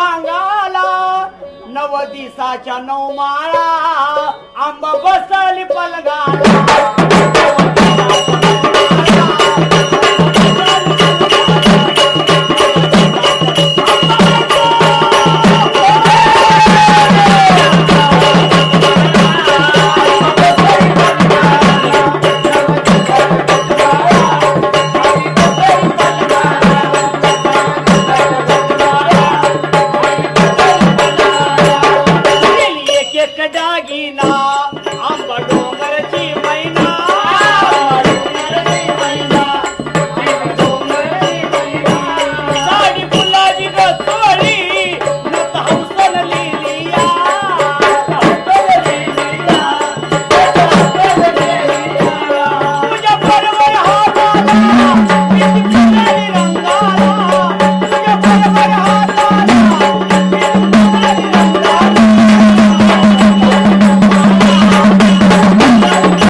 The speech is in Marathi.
भांगाला नव दिसाच्या नऊ माळा. ಕಡಾಗಿ ನಾ